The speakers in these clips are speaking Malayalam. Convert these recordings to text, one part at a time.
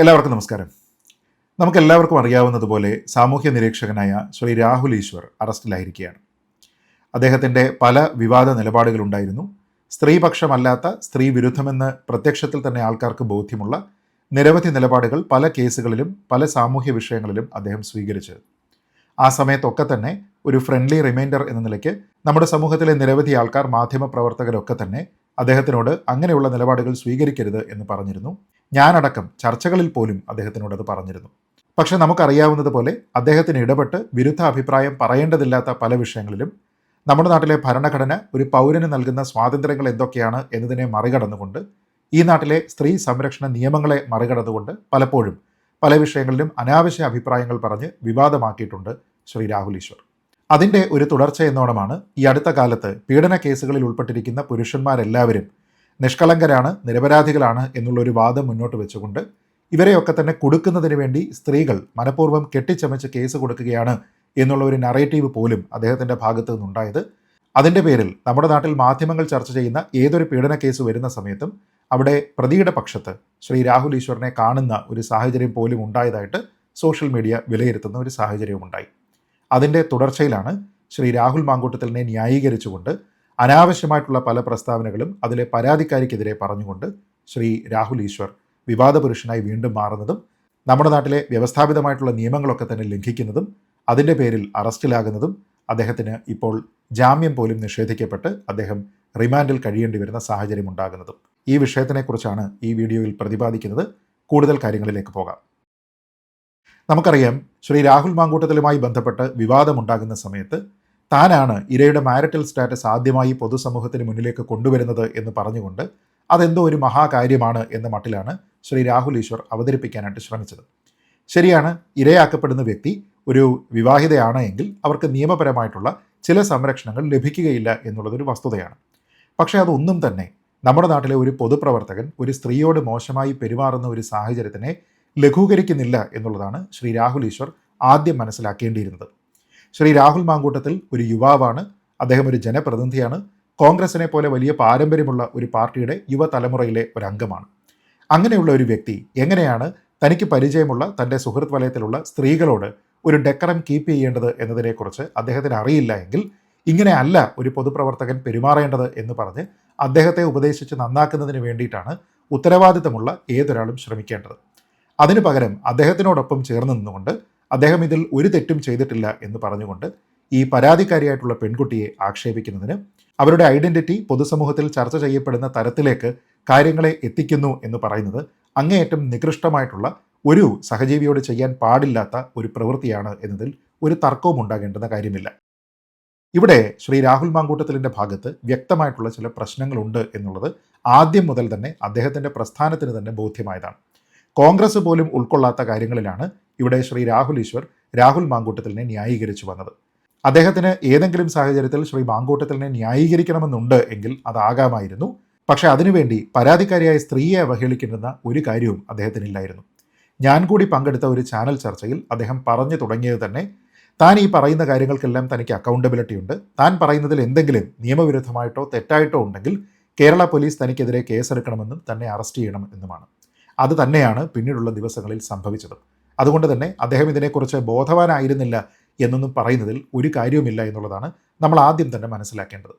എല്ലാവർക്കും നമസ്കാരം. നമുക്കെല്ലാവർക്കും അറിയാവുന്നതുപോലെ സാമൂഹ്യ നിരീക്ഷകനായ ശ്രീ രാഹുൽ ഈശ്വർ അറസ്റ്റിലായിരിക്കുകയാണ്. അദ്ദേഹത്തിന്റെ പല വിവാദ നിലപാടുകളുണ്ടായിരുന്നു. സ്ത്രീപക്ഷമല്ലാത്ത സ്ത്രീ വിരുദ്ധമെന്ന് പ്രത്യക്ഷത്തിൽ തന്നെ ആൾക്കാർക്ക് ബോധ്യമുള്ള നിരവധി നിലപാടുകൾ പല കേസുകളിലും പല സാമൂഹ്യ വിഷയങ്ങളിലും അദ്ദേഹം സ്വീകരിച്ചു ആ സമയത്തൊക്കെ തന്നെ ഒരു ഫ്രണ്ട്ലി റിമൈൻഡർ എന്ന നിലയ്ക്ക് നമ്മുടെ സമൂഹത്തിലെ നിരവധി ആൾക്കാർ മാധ്യമപ്രവർത്തകരൊക്കെ തന്നെ അദ്ദേഹത്തിനോട് അങ്ങനെയുള്ള നിലപാടുകൾ സ്വീകരിക്കരുത് എന്ന് പറഞ്ഞിരുന്നു. ഞാനടക്കം ചർച്ചകളിൽ പോലും അദ്ദേഹത്തിനോട് അത് പറഞ്ഞിരുന്നു. പക്ഷെ നമുക്കറിയാവുന്നതുപോലെ അദ്ദേഹത്തിന് ഇടപെട്ട് വിരുദ്ധ അഭിപ്രായം പറയേണ്ടതില്ലാത്ത പല വിഷയങ്ങളിലും നമ്മുടെ നാട്ടിലെ ഭരണഘടന ഒരു പൗരന് നൽകുന്ന സ്വാതന്ത്ര്യങ്ങൾ എന്തൊക്കെയാണ് എന്നതിനെ മറികടന്നുകൊണ്ട് ഈ നാട്ടിലെ സ്ത്രീ സംരക്ഷണ നിയമങ്ങളെ മറികടന്നുകൊണ്ട് പലപ്പോഴും പല വിഷയങ്ങളിലും അനാവശ്യ അഭിപ്രായങ്ങൾ പറഞ്ഞ് വിവാദമാക്കിയിട്ടുണ്ട് ശ്രീ രാഹുൽ ഈശ്വർ. അതിന്റെ ഒരു തുടർച്ച എന്നോണമാണ് ഈ അടുത്ത കാലത്ത് പീഡന കേസുകളിൽ ഉൾപ്പെട്ടിരിക്കുന്ന പുരുഷന്മാരെല്ലാവരും നിഷ്കളങ്കരാണ് നിരപരാധികളാണ് എന്നുള്ളൊരു വാദം മുന്നോട്ട് വെച്ചുകൊണ്ട് ഇവരെയൊക്കെ തന്നെ കൊടുക്കുന്നതിന് വേണ്ടി സ്ത്രീകൾ മനഃപൂർവം കെട്ടിച്ചമച്ച് കേസ് കൊടുക്കുകയാണ് എന്നുള്ള ഒരു നറേറ്റീവ് പോലും അദ്ദേഹത്തിന്റെ ഭാഗത്തു നിന്നുണ്ടായത്. അതിന്റെ പേരിൽ നമ്മുടെ നാട്ടിൽ മാധ്യമങ്ങൾ ചർച്ച ചെയ്യുന്ന ഏതൊരു പീഡന കേസ് വരുന്ന സമയത്തും അവിടെ പ്രതിയുടെ പക്ഷത്ത് ശ്രീ രാഹുൽ ഈശ്വറിനെ കാണുന്ന ഒരു സാഹചര്യം പോലും ഉണ്ടായതായിട്ട് സോഷ്യൽ മീഡിയ വിലയിരുത്തുന്ന ഒരു സാഹചര്യവും ഉണ്ടായി അതിന്റെ തുടർച്ചയിലാണ് ശ്രീ രാഹുൽ മാങ്കൂട്ടത്തിലിനെ ന്യായീകരിച്ചുകൊണ്ട് അനാവശ്യമായിട്ടുള്ള പല പ്രസ്താവനകളും അതിലെ പരാതിക്കാരിക്കെതിരെ പറഞ്ഞുകൊണ്ട് ശ്രീ രാഹുൽ ഈശ്വർ വിവാദ പുരുഷനായി വീണ്ടും മാറുന്നതും നമ്മുടെ നാട്ടിലെ വ്യവസ്ഥാപിതമായിട്ടുള്ള നിയമങ്ങളൊക്കെ തന്നെ ലംഘിക്കുന്നതും അതിന്റെ പേരിൽ അറസ്റ്റിലാകുന്നതും അദ്ദേഹത്തിന് ഇപ്പോൾ ജാമ്യം പോലും നിഷേധിക്കപ്പെട്ട് അദ്ദേഹം റിമാൻഡിൽ കഴിയേണ്ടി വരുന്ന സാഹചര്യം ഉണ്ടാകുന്നതും. ഈ വിഷയത്തിനെക്കുറിച്ചാണ് ഈ വീഡിയോയിൽ പ്രതിപാദിക്കുന്നത്. കൂടുതൽ കാര്യങ്ങളിലേക്ക് പോകാം. നമുക്കറിയാം ശ്രീ രാഹുൽ മാങ്കൂട്ടത്തിലുമായി ബന്ധപ്പെട്ട് വിവാദമുണ്ടാകുന്ന സമയത്ത് താനാണ് ഇരയുടെ മാരിറ്റൽ സ്റ്റാറ്റസ് ആദ്യമായി പൊതുസമൂഹത്തിന് മുന്നിലേക്ക് കൊണ്ടുവരുന്നത് എന്ന് പറഞ്ഞുകൊണ്ട് അതെന്തോ ഒരു മഹാകാര്യമാണ് എന്ന മട്ടിലാണ് ശ്രീ രാഹുൽ ഈശ്വർ അവതരിപ്പിക്കാനായിട്ട് ശ്രമിച്ചത്. ശരിയാണ് ഇരയാക്കപ്പെടുന്ന വ്യക്തി ഒരു വിവാഹിതയാണ് എങ്കിൽ അവർക്ക് നിയമപരമായിട്ടുള്ള ചില സംരക്ഷണങ്ങൾ ലഭിക്കുകയില്ല എന്നുള്ളതൊരു വസ്തുതയാണ്. പക്ഷേ അതൊന്നും തന്നെ നമ്മുടെ നാട്ടിലെ ഒരു പൊതുപ്രവർത്തകൻ ഒരു സ്ത്രീയോട് മോശമായി പെരുമാറുന്ന ഒരു സാഹചര്യത്തിനെ ലഘൂകരിക്കുന്നില്ല എന്നുള്ളതാണ് ശ്രീ രാഹുൽ ഈശ്വർ ആദ്യം മനസ്സിലാക്കേണ്ടിയിരുന്നത്. ശ്രീ രാഹുൽ മാങ്കൂട്ടത്തിൽ ഒരു യുവാവാണ്. അദ്ദേഹം ഒരു ജനപ്രതിനിധിയാണ്. കോൺഗ്രസിനെ പോലെ വലിയ പാരമ്പര്യമുള്ള ഒരു പാർട്ടിയുടെ യുവതലമുറയിലെ ഒരു അംഗമാണ്. അങ്ങനെയുള്ള ഒരു വ്യക്തി എങ്ങനെയാണ് തനിക്ക് പരിചയമുള്ള തന്റെ സുഹൃത്ത് വലയത്തിലുള്ള സ്ത്രീകളോട് ഒരു ഡെക്കറം കീപ്പ് ചെയ്യേണ്ടത് എന്നതിനെക്കുറിച്ച് അദ്ദേഹത്തിന് അറിയില്ല എങ്കിൽ ഇങ്ങനെ അല്ല ഒരു പൊതുപ്രവർത്തകൻ പെരുമാറേണ്ടത് എന്ന് പറഞ്ഞ് അദ്ദേഹത്തെ ഉപദേശിച്ച് നന്നാക്കുന്നതിന് വേണ്ടിയിട്ടാണ് ഉത്തരവാദിത്തമുള്ള ഏതൊരാളും ശ്രമിക്കേണ്ടത്. അതിനു പകരം അദ്ദേഹത്തിനോടൊപ്പം ചേർന്ന് നിന്നുകൊണ്ട് അദ്ദേഹം ഇതിൽ ഒരു തെറ്റും ചെയ്തിട്ടില്ല എന്ന് പറഞ്ഞുകൊണ്ട് ഈ പരാതിക്കാരിയായിട്ടുള്ള പെൺകുട്ടിയെ ആക്ഷേപിക്കുന്നതിന് അവരുടെ ഐഡന്റിറ്റി പൊതുസമൂഹത്തിൽ ചർച്ച ചെയ്യപ്പെടുന്ന തരത്തിലേക്ക് കാര്യങ്ങളെ എത്തിക്കുന്നു എന്ന് പറയുന്നത് അങ്ങേയറ്റം നികൃഷ്ടമായിട്ടുള്ള ഒരു സഹജീവിയോട് ചെയ്യാൻ പാടില്ലാത്ത ഒരു പ്രവൃത്തിയാണ് എന്നതിൽ ഒരു തർക്കവും ഉണ്ടാകേണ്ടുന്ന കാര്യമില്ല. ഇവിടെ ശ്രീ രാഹുൽ മാങ്കൂട്ടത്തിലിന്റെ ഭാഗത്ത് വ്യക്തമായിട്ടുള്ള ചില പ്രശ്നങ്ങളുണ്ട് എന്നുള്ളത് ആദ്യം മുതൽ തന്നെ അദ്ദേഹത്തിന്റെ പ്രസ്ഥാനത്തിന് തന്നെ ബോധ്യമായതാണ്. കോൺഗ്രസ് പോലും ഉൾക്കൊള്ളാത്ത കാര്യങ്ങളിലാണ് ഇവിടെ ശ്രീ രാഹുൽ ഈശ്വർ രാഹുൽ മാങ്കൂട്ടത്തിലിനെ ന്യായീകരിച്ചു വന്നത്. അദ്ദേഹത്തിന് ഏതെങ്കിലും സാഹചര്യത്തിൽ ശ്രീ മാങ്കൂട്ടത്തിലിനെ ന്യായീകരിക്കണമെന്നുണ്ട് എങ്കിൽ അതാകാമായിരുന്നു. പക്ഷേ അതിനുവേണ്ടി പരാതിക്കാരിയായ സ്ത്രീയെ അവഹേളിക്കുന്ന ഒരു കാര്യവും അദ്ദേഹത്തിനില്ലായിരുന്നു. ഞാൻ കൂടി പങ്കെടുത്ത ഒരു ചാനൽ ചർച്ചയിൽ അദ്ദേഹം പറഞ്ഞു തുടങ്ങിയത് തന്നെ താൻ ഈ പറയുന്ന കാര്യങ്ങൾക്കെല്ലാം തനിക്ക് അക്കൗണ്ടബിലിറ്റി ഉണ്ട്. താൻ പറയുന്നതിൽ എന്തെങ്കിലും നിയമവിരുദ്ധമായിട്ടോ തെറ്റായിട്ടോ ഉണ്ടെങ്കിൽ കേരള പോലീസ് തനിക്കെതിരെ കേസെടുക്കണമെന്നും തന്നെ അറസ്റ്റ് ചെയ്യണം എന്നുമാണ്. അത് തന്നെയാണ് പിന്നീടുള്ള ദിവസങ്ങളിൽ സംഭവിച്ചത്. അതുകൊണ്ട് തന്നെ അദ്ദേഹം ഇതിനെക്കുറിച്ച് ബോധവാനായിരുന്നില്ല എന്നൊന്നും പറയുന്നതിൽ ഒരു കാര്യവുമില്ല എന്നുള്ളതാണ് നമ്മൾ ആദ്യം തന്നെ മനസ്സിലാക്കേണ്ടത്.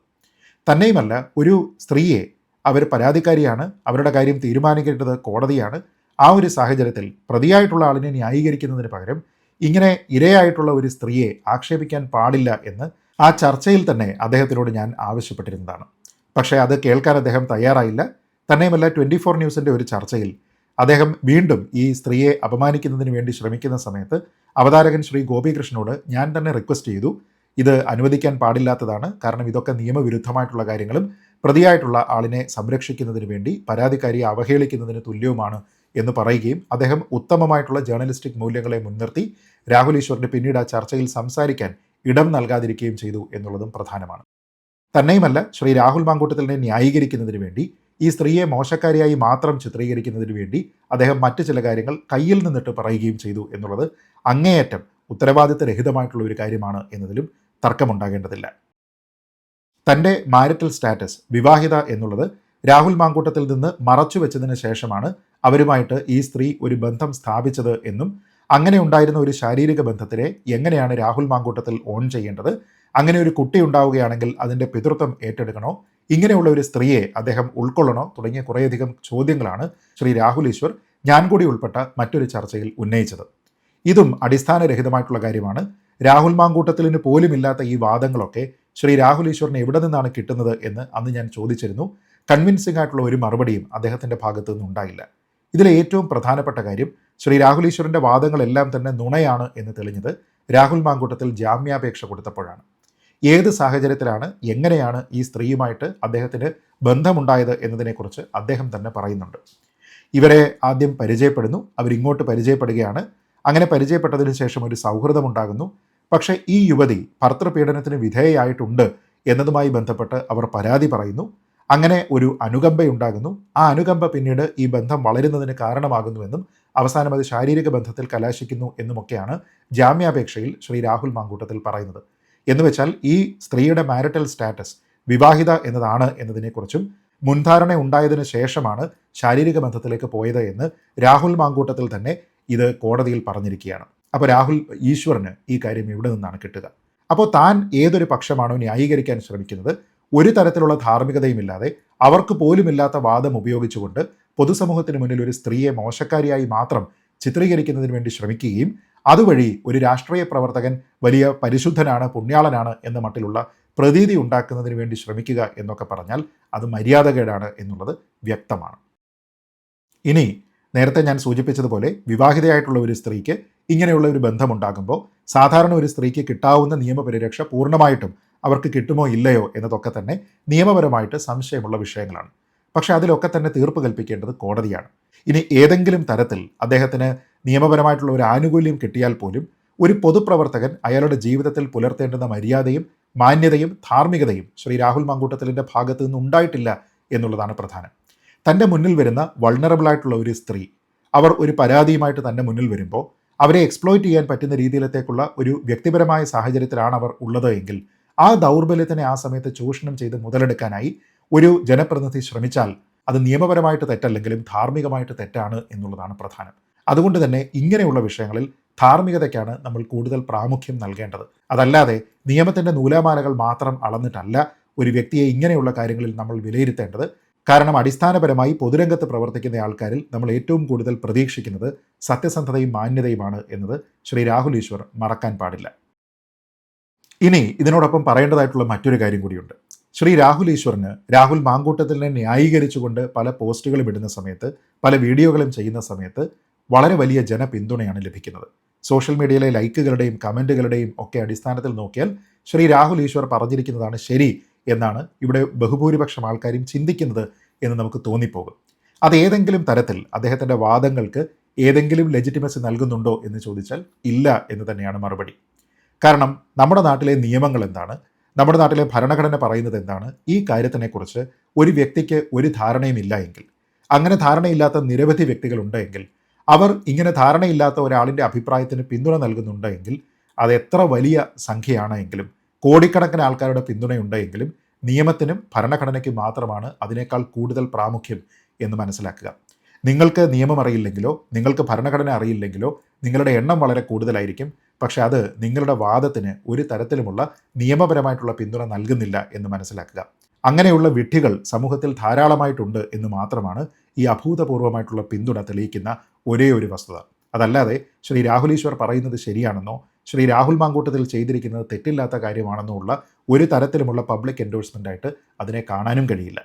തന്നെയുമല്ല ഒരു സ്ത്രീയെ അവർ പരാതിക്കാരിയാണ് അവരുടെ കാര്യം തീരുമാനിക്കേണ്ടത് കോടതിയാണ്. ആ ഒരു സാഹചര്യത്തിൽ പ്രതിയായിട്ടുള്ള ആളിനെ ന്യായീകരിക്കുന്നതിന് പകരം ഇങ്ങനെ ഇരയായിട്ടുള്ള ഒരു സ്ത്രീയെ ആക്ഷേപിക്കാൻ പാടില്ല എന്ന് ആ ചർച്ചയിൽ തന്നെ അദ്ദേഹത്തിനോട് ഞാൻ ആവശ്യപ്പെട്ടിരുന്നതാണ്. പക്ഷേ അത് കേൾക്കാൻ അദ്ദേഹം തയ്യാറായില്ല. തന്നെയുമല്ല ട്വന്റി ഫോർ ന്യൂസിന്റെ ഒരു ചർച്ചയിൽ അദ്ദേഹം വീണ്ടും ഈ സ്ത്രീയെ അപമാനിക്കുന്നതിന് വേണ്ടി ശ്രമിക്കുന്ന സമയത്ത് അവതാരകൻ ശ്രീ ഗോപികൃഷ്ണനോട് ഞാൻ തന്നെ റിക്വസ്റ്റ് ചെയ്തു. ഇത് അനുവദിക്കാൻ പാടില്ലാത്തതാണ്. കാരണം ഇതൊക്കെ നിയമവിരുദ്ധമായിട്ടുള്ള കാര്യങ്ങളും പ്രതിയായിട്ടുള്ള ആളിനെ സംരക്ഷിക്കുന്നതിന് വേണ്ടി പരാതിക്കാരിയെ അവഹേളിക്കുന്നതിന് തുല്യവുമാണ് എന്ന് പറയുകയും അദ്ദേഹം ഉത്തമമായിട്ടുള്ള ജേർണലിസ്റ്റിക് മൂല്യങ്ങളെ മുൻനിർത്തി രാഹുൽ ഈശ്വറിന് പിന്നീട് ആ ചർച്ചയിൽ സംസാരിക്കാൻ ഇടം നൽകാതിരിക്കുകയും ചെയ്തു എന്നുള്ളതും പ്രധാനമാണ്. തന്നെയുമല്ല ശ്രീ രാഹുൽ മാങ്കൂട്ടത്തിലിനെ ന്യായീകരിക്കുന്നതിന് വേണ്ടി ഈ സ്ത്രീയെ മോശക്കാരിയായി മാത്രം ചിത്രീകരിക്കുന്നതിന് വേണ്ടി അദ്ദേഹം മറ്റു ചില കാര്യങ്ങൾ കയ്യിൽ നിന്നിട്ട് പറയുകയും ചെയ്തു എന്നുള്ളത് അങ്ങേയറ്റം ഉത്തരവാദിത്തരഹിതമായിട്ടുള്ള ഒരു കാര്യമാണ് എന്നതിലും തർക്കമുണ്ടാകേണ്ടതില്ല. തന്റെ മാരിറ്റൽ സ്റ്റാറ്റസ് വിവാഹിത എന്നുള്ളത് രാഹുൽ മാങ്കൂട്ടത്തിൽ നിന്ന് മറച്ചു വെച്ചതിന് ശേഷമാണ് അവരുമായിട്ട് ഈ സ്ത്രീ ഒരു ബന്ധം സ്ഥാപിച്ചത് എന്നും അങ്ങനെ ഉണ്ടായിരുന്ന ഒരു ശാരീരിക ബന്ധത്തിനെ എങ്ങനെയാണ് രാഹുൽ മാങ്കൂട്ടത്തിൽ ഓൺ ചെയ്യേണ്ടത് അങ്ങനെ ഒരു കുട്ടി ഉണ്ടാവുകയാണെങ്കിൽ അതിന്റെ പിതൃത്വം ഏറ്റെടുക്കണോ ഇങ്ങനെയുള്ള ഒരു സ്ത്രീയെ അദ്ദേഹം ഉൾക്കൊള്ളണോ തുടങ്ങിയ കുറേയധികം ചോദ്യങ്ങളാണ് ശ്രീ രാഹുൽ ഈശ്വർ ഞാൻ കൂടി ഉൾപ്പെട്ട മറ്റൊരു ചർച്ചയിൽ ഉന്നയിച്ചത്. ഇതും അടിസ്ഥാനരഹിതമായിട്ടുള്ള കാര്യമാണ്. രാഹുൽ മാങ്കൂട്ടത്തിലിന് പോലുമില്ലാത്ത ഈ വാദങ്ങളൊക്കെ ശ്രീ രാഹുൽ ഈശ്വറിന് എവിടെ നിന്നാണ് കിട്ടുന്നത് എന്ന് അന്ന് ഞാൻ ചോദിച്ചിരുന്നു. കൺവിൻസിംഗ് ആയിട്ടുള്ള ഒരു മറുപടിയും അദ്ദേഹത്തിന്റെ ഭാഗത്തു നിന്നുണ്ടായില്ല ഇതിലെ ഏറ്റവും പ്രധാനപ്പെട്ട കാര്യം ശ്രീ രാഹുൽ ഈശ്വറിന്റെ വാദങ്ങളെല്ലാം തന്നെ നുണയാണ് എന്ന് തെളിഞ്ഞത് രാഹുൽ മാങ്കൂട്ടത്തിൽ ജാമ്യാപേക്ഷ കൊടുത്തപ്പോഴാണ്. ഏത് സാഹചര്യത്തിലാണ് എങ്ങനെയാണ് ഈ സ്ത്രീയുമായിട്ട് അദ്ദേഹത്തിന് ബന്ധമുണ്ടായത് എന്നതിനെക്കുറിച്ച് അദ്ദേഹം തന്നെ പറയുന്നുണ്ട്. ഇവരെ ആദ്യം പരിചയപ്പെടുന്നു. അവരിങ്ങോട്ട് പരിചയപ്പെടുകയാണ്. അങ്ങനെ പരിചയപ്പെട്ടതിന് ശേഷം ഒരു സൗഹൃദമുണ്ടാകുന്നു. പക്ഷേ ഈ യുവതി ഭർത്തൃപീഡനത്തിന് വിധേയയായിട്ടുണ്ട് എന്നതുമായി ബന്ധപ്പെട്ട് അവർ പരാതി പറയുന്നു. അങ്ങനെ ഒരു അനുകമ്പയുണ്ടാകുന്നു. ആ അനുകമ്പ പിന്നീട് ഈ ബന്ധം വളരുന്നതിന് കാരണമാകുന്നുവെന്നും അവസാനം അത് ശാരീരിക ബന്ധത്തിൽ കലാശിക്കുന്നു എന്നുമൊക്കെയാണ് ജാമ്യാപേക്ഷയിൽ ശ്രീ രാഹുൽ മാങ്കൂട്ടത്തിൽ പറയുന്നത്. എന്ന് വെച്ചാൽ ഈ സ്ത്രീയുടെ മാരിറ്റൽ സ്റ്റാറ്റസ് വിവാഹിത എന്നതാണ് എന്നതിനെക്കുറിച്ചും മുൻധാരണ ഉണ്ടായതിനു ശേഷമാണ് ശാരീരിക ബന്ധത്തിലേക്ക് പോയത് എന്ന് രാഹുൽ മാങ്കൂട്ടത്തിൽ തന്നെ ഇത് കോടതിയിൽ പറഞ്ഞിരിക്കുകയാണ്. അപ്പോൾ രാഹുൽ ഈശ്വറിന് ഈ കാര്യം ഇവിടെ നിന്നാണ് കിട്ടുക? അപ്പോൾ താൻ ഏതൊരു പക്ഷമാണോ ന്യായീകരിക്കാൻ ശ്രമിക്കുന്നത്? ഒരു തരത്തിലുള്ള ധാർമ്മികതയുമില്ലാതെ അവർക്ക് പോലുമില്ലാത്ത വാദം ഉപയോഗിച്ചുകൊണ്ട് പൊതുസമൂഹത്തിന് മുന്നിൽ ഒരു സ്ത്രീയെ മോശക്കാരിയായി മാത്രം ചിത്രീകരിക്കുന്നതിന് വേണ്ടി ശ്രമിക്കുകയും അതുവഴി ഒരു രാഷ്ട്രീയ പ്രവർത്തകൻ വലിയ പരിശുദ്ധനാണ് പുണ്യാളനാണ് എന്ന മട്ടിലുള്ള പ്രതീതി ഉണ്ടാക്കുന്നതിന് വേണ്ടി ശ്രമിക്കുക എന്നൊക്കെ പറഞ്ഞാൽ അത് മര്യാദകേടാണ് എന്നുള്ളത് വ്യക്തമാണ്. ഇനി നേരത്തെ ഞാൻ സൂചിപ്പിച്ചതുപോലെ വിവാഹിതയായിട്ടുള്ള ഒരു സ്ത്രീക്ക് ഇങ്ങനെയുള്ള ഒരു ബന്ധമുണ്ടാകുമ്പോൾ സാധാരണ ഒരു സ്ത്രീക്ക് കിട്ടാവുന്ന നിയമപരിരക്ഷ പൂർണമായിട്ടും അവർക്ക് കിട്ടുമോ ഇല്ലയോ എന്നതൊക്കെ തന്നെ നിയമപരമായിട്ട് സംശയമുള്ള വിഷയങ്ങളാണ്. പക്ഷേ അതിലൊക്കെ തന്നെ തീർപ്പ് കൽപ്പിക്കേണ്ടത് കോടതിയാണ്. ഇനി ഏതെങ്കിലും തരത്തിൽ അദ്ദേഹത്തിന് നിയമപരമായിട്ടുള്ള ഒരു ആനുകൂല്യം കിട്ടിയാൽ പോലും ഒരു പൊതുപ്രവർത്തകൻ അയാളുടെ ജീവിതത്തിൽ പുലർത്തേണ്ടുന്ന മര്യാദയും മാന്യതയും ധാർമ്മികതയും ശ്രീ രാഹുൽ മങ്കൂട്ടത്തിലിന്റെ ഭാഗത്തു നിന്ന് ഉണ്ടായിട്ടില്ല എന്നുള്ളതാണ് പ്രധാനം. തന്റെ മുന്നിൽ വരുന്ന വൾണറബിളായിട്ടുള്ള ഒരു സ്ത്രീ അവർ ഒരു പരാതിയുമായിട്ട് തന്റെ മുന്നിൽ വരുമ്പോൾ അവരെ എക്സ്പ്ലോയിറ്റ് ചെയ്യാൻ പറ്റുന്ന രീതിയിലത്തേക്കുള്ള ഒരു വ്യക്തിപരമായ സാഹചര്യത്തിലാണ് അവർ ഉള്ളത് എങ്കിൽ ആ ദൗർബല്യത്തിനെ ആ സമയത്ത് ചൂഷണം ചെയ്ത് മുതലെടുക്കാനായി ഒരു ജനപ്രതിനിധി ശ്രമിച്ചാൽ അത് നിയമപരമായിട്ട് തെറ്റല്ലെങ്കിലും ധാർമ്മികമായിട്ട് തെറ്റാണ് എന്നുള്ളതാണ് പ്രധാനം. അതുകൊണ്ട് തന്നെ ഇങ്ങനെയുള്ള വിഷയങ്ങളിൽ ധാർമ്മികതയ്ക്കാണ് നമ്മൾ കൂടുതൽ പ്രാമുഖ്യം നൽകേണ്ടത്. അതല്ലാതെ നിയമത്തിന്റെ നൂലാമാലകൾ മാത്രം അളന്നിട്ടല്ല ഒരു വ്യക്തിയെ ഇങ്ങനെയുള്ള കാര്യങ്ങളിൽ നമ്മൾ വിലയിരുത്തേണ്ടത്. കാരണം അടിസ്ഥാനപരമായി പൊതുരംഗത്ത് പ്രവർത്തിക്കുന്ന ആൾക്കാരിൽ നമ്മൾ ഏറ്റവും കൂടുതൽ പ്രതീക്ഷിക്കുന്നത് സത്യസന്ധതയും മാന്യതയുമാണ് എന്നത് ശ്രീ രാഹുൽ ഈശ്വർ മറക്കാൻ പാടില്ല. ഇനി ഇതിനോടൊപ്പം പറയേണ്ടതായിട്ടുള്ള മറ്റൊരു കാര്യം കൂടിയുണ്ട്. ശ്രീ രാഹുൽ ഈശ്വറിന് രാഹുൽ മാങ്കൂട്ടത്തിനെ ന്യായീകരിച്ചുകൊണ്ട് പല പോസ്റ്റുകളും ഇടുന്ന സമയത്ത് പല വീഡിയോകളും ചെയ്യുന്ന സമയത്ത് വളരെ വലിയ ജനപിന്തുണയാണ് ലഭിക്കുന്നത്. സോഷ്യൽ മീഡിയയിലെ ലൈക്കുകളുടെയും കമന്റുകളുടെയും ഒക്കെ അടിസ്ഥാനത്തിൽ നോക്കിയാൽ ശ്രീ രാഹുൽ ഈശ്വർ പറഞ്ഞിരിക്കുന്നതാണ് ശരി എന്നാണ് ഇവിടെ ബഹുഭൂരിപക്ഷം ആൾക്കാരും ചിന്തിക്കുന്നത് എന്ന് നമുക്ക് തോന്നിപ്പോകും. അത് ഏതെങ്കിലും തരത്തിൽ അദ്ദേഹത്തിന്റെ വാദങ്ങൾക്ക് ഏതെങ്കിലും ലെജിറ്റിമസി നൽകുന്നുണ്ടോ എന്ന് ചോദിച്ചാൽ ഇല്ല എന്ന് തന്നെയാണ് മറുപടി. കാരണം നമ്മുടെ നാട്ടിലെ നിയമങ്ങൾ എന്താണ്? നമ്മുടെ നാട്ടിലെ ഭരണഘടന പറയുന്നത് എന്താണ്? ഈ കാര്യത്തിനെക്കുറിച്ച് ഒരു വ്യക്തിക്ക് ഒരു ധാരണയും ഇല്ല എങ്കിൽ അങ്ങനെ ധാരണയില്ലാത്ത നിരവധി വ്യക്തികളുണ്ടെങ്കിൽ അവർ ഇങ്ങനെ ധാരണയില്ലാത്ത ഒരാളിന്റെ അഭിപ്രായത്തിന് പിന്തുണ നൽകുന്നുണ്ടെങ്കിൽ അത് എത്ര വലിയ സംഖ്യയാണ് എങ്കിലും കോടിക്കണക്കിന് ആൾക്കാരുടെ പിന്തുണയുണ്ടെങ്കിലും നിയമത്തിനും ഭരണഘടനയ്ക്കും മാത്രമാണ് അതിനേക്കാൾ കൂടുതൽ പ്രാമുഖ്യം എന്ന് മനസ്സിലാക്കുക. നിങ്ങൾക്ക് നിയമം അറിയില്ലെങ്കിലോ നിങ്ങൾക്ക് ഭരണഘടന അറിയില്ലെങ്കിലോ നിങ്ങളുടെ എണ്ണം വളരെ കൂടുതലായിരിക്കും. പക്ഷേ അത് നിങ്ങളുടെ വാദത്തിന് ഒരു തരത്തിലുമുള്ള നിയമപരമായിട്ടുള്ള പിന്തുണ നൽകുന്നില്ല എന്ന് മനസ്സിലാക്കുക. അങ്ങനെയുള്ള വിഡ്ഢികൾ സമൂഹത്തിൽ ധാരാളമായിട്ടുണ്ട് എന്ന് മാത്രമാണ് ഈ അഭൂതപൂർവമായിട്ടുള്ള പിന്തുണ തെളിയിക്കുന്ന ഒരേ ഒരു വസ്തുത. അതല്ലാതെ ശ്രീ രാഹുൽ ഈശ്വർ പറയുന്നത് ശരിയാണെന്നോ ശ്രീ രാഹുൽ മാങ്കൂട്ടത്തിൽ ചെയ്തിരിക്കുന്നത് തെറ്റില്ലാത്ത കാര്യമാണെന്നോ ഉള്ള ഒരു തരത്തിലുമുള്ള പബ്ലിക് എൻഡോഴ്സ്മെന്റ് ആയിട്ട് അതിനെ കാണാനും കഴിയില്ല.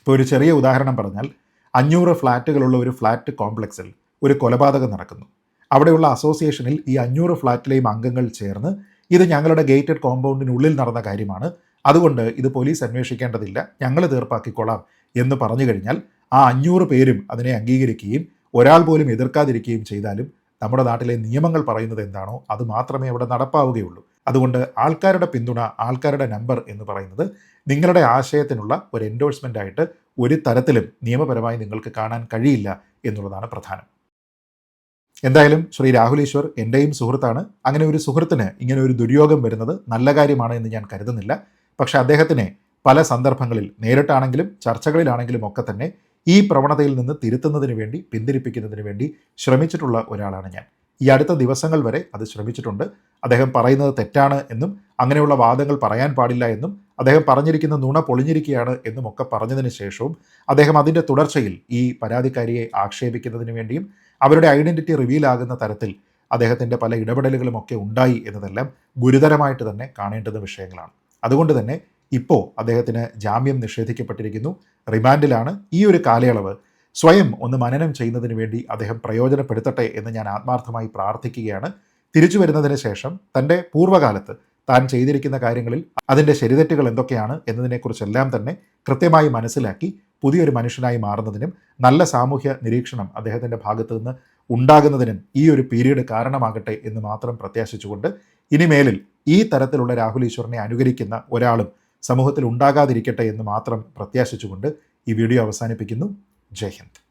ഇപ്പോൾ ഒരു ചെറിയ ഉദാഹരണം പറഞ്ഞാൽ അഞ്ഞൂറ് ഫ്ലാറ്റുകളുള്ള ഒരു ഫ്ലാറ്റ് കോംപ്ലക്സിൽ ഒരു കൊലപാതകം നടക്കുന്നു. അവിടെയുള്ള അസോസിയേഷനിൽ ഈ അഞ്ഞൂറ് ഫ്ലാറ്റിലെയും അംഗങ്ങൾ ചേർന്ന് ഇത് ഞങ്ങളുടെ ഗേറ്റഡ് കോമ്പൗണ്ടിനുള്ളിൽ നടന്ന കാര്യമാണ്. അതുകൊണ്ട് ഇത് പോലീസ് അന്വേഷിക്കേണ്ടതില്ല ഞങ്ങൾ തീർപ്പാക്കിക്കൊള്ളാം എന്ന് പറഞ്ഞു കഴിഞ്ഞാൽ ആ അഞ്ഞൂറ് പേരും അതിനെ അംഗീകരിക്കുകയും ഒരാൾ പോലും എതിർക്കാതിരിക്കുകയും ചെയ്താലും നമ്മുടെ നാട്ടിലെ നിയമങ്ങൾ പറയുന്നത് എന്താണോ അത് മാത്രമേ അവിടെ നടപ്പാവുകയുള്ളൂ. അതുകൊണ്ട് ആൾക്കാരുടെ പിന്തുണ ആൾക്കാരുടെ നമ്പർ എന്ന് പറയുന്നത് നിങ്ങളുടെ ആശയത്തിനുള്ള ഒരു എൻഡോഴ്സ്മെന്റ് ആയിട്ട് ഒരു തരത്തിലും നിയമപരമായി നിങ്ങൾക്ക് കാണാൻ കഴിയില്ല എന്നുള്ളതാണ് പ്രധാനം. എന്തായാലും ശ്രീ രാഹുൽ ഈശ്വർ എന്റെയും സുഹൃത്താണ്. അങ്ങനെ ഒരു സുഹൃത്തിന് ഇങ്ങനെ ഒരു ദുര്യോഗം വരുന്നത് നല്ല കാര്യമാണ് എന്ന് ഞാൻ കരുതുന്നില്ല. പക്ഷേ അദ്ദേഹത്തിനെ പല സന്ദർഭങ്ങളിൽ നേരിട്ടാണെങ്കിലും ചർച്ചകളിലാണെങ്കിലും ഒക്കെ തന്നെ ഈ പ്രവണതയിൽ നിന്ന് തിരുത്തുന്നതിന് വേണ്ടി പിന്തിരിപ്പിക്കുന്നതിന് വേണ്ടി ശ്രമിച്ചിട്ടുള്ള ഒരാളാണ് ഞാൻ. ഈ അടുത്ത ദിവസങ്ങൾ വരെ അത് ശ്രമിച്ചിട്ടുണ്ട്. അദ്ദേഹം പറയുന്നത് തെറ്റാണ് എന്നും അങ്ങനെയുള്ള വാദങ്ങൾ പറയാൻ പാടില്ല എന്നും അദ്ദേഹം പറഞ്ഞിരിക്കുന്ന നുണ പൊളിഞ്ഞിരിക്കുകയാണ് എന്നും ഒക്കെ പറഞ്ഞതിന് ശേഷവും അദ്ദേഹം അതിന്റെ തുടർച്ചയിൽ ഈ പരാതിക്കാരിയെ ആക്ഷേപിക്കുന്നതിന് വേണ്ടിയും അവരുടെ ഐഡന്റിറ്റി റിവീൽ ആകുന്ന തരത്തിൽ അദ്ദേഹത്തിന്റെ പല ഇടപെടലുകളും ഒക്കെ ഉണ്ടായി എന്നതെല്ലാം ഗുരുതരമായിട്ട് തന്നെ കാണേണ്ടുന്ന വിഷയങ്ങളാണ്. അതുകൊണ്ട് തന്നെ ഇപ്പോൾ അദ്ദേഹത്തിന് ജാമ്യം നിഷേധിക്കപ്പെട്ടിരിക്കുന്നു. റിമാൻഡിലാണ് ഈ ഒരു കാലയളവ് സ്വയം ഒന്ന് മനനം ചെയ്യുന്നതിന് വേണ്ടി അദ്ദേഹം പ്രയോജനപ്പെടുത്തട്ടെ എന്ന് ഞാൻ ആത്മാർത്ഥമായി പ്രാർത്ഥിക്കുകയാണ്. തിരിച്ചു വരുന്നതിന് ശേഷം തന്റെ പൂർവകാലത്ത് താൻ ചെയ്തിരിക്കുന്ന കാര്യങ്ങളിൽ അതിന്റെ ശരിതെറ്റുകൾ എന്തൊക്കെയാണ് എന്നതിനെക്കുറിച്ചെല്ലാം തന്നെ കൃത്യമായി മനസ്സിലാക്കി പുതിയൊരു മനുഷ്യനായി മാറുന്നതിനും നല്ല സാമൂഹ്യ നിരീക്ഷണം അദ്ദേഹത്തിന്റെ ഭാഗത്തു നിന്ന് ഉണ്ടാകുന്നതിനും ഈ ഒരു പീരീഡ് കാരണമാകട്ടെ എന്ന് മാത്രം പ്രത്യാശിച്ചുകൊണ്ട് ഇനിമേലിൽ ഈ തരത്തിലുള്ള രാഹുൽ ഈശ്വറിനെ അനുകരിക്കുന്ന ഒരാളും സമൂഹത്തിൽ ഉണ്ടാകാതിരിക്കട്ടെ എന്ന് മാത്രം പ്രത്യാശിച്ചുകൊണ്ട് ഈ വീഡിയോ അവസാനിപ്പിക്കുന്നു. ജയ് ഹിന്ദ്.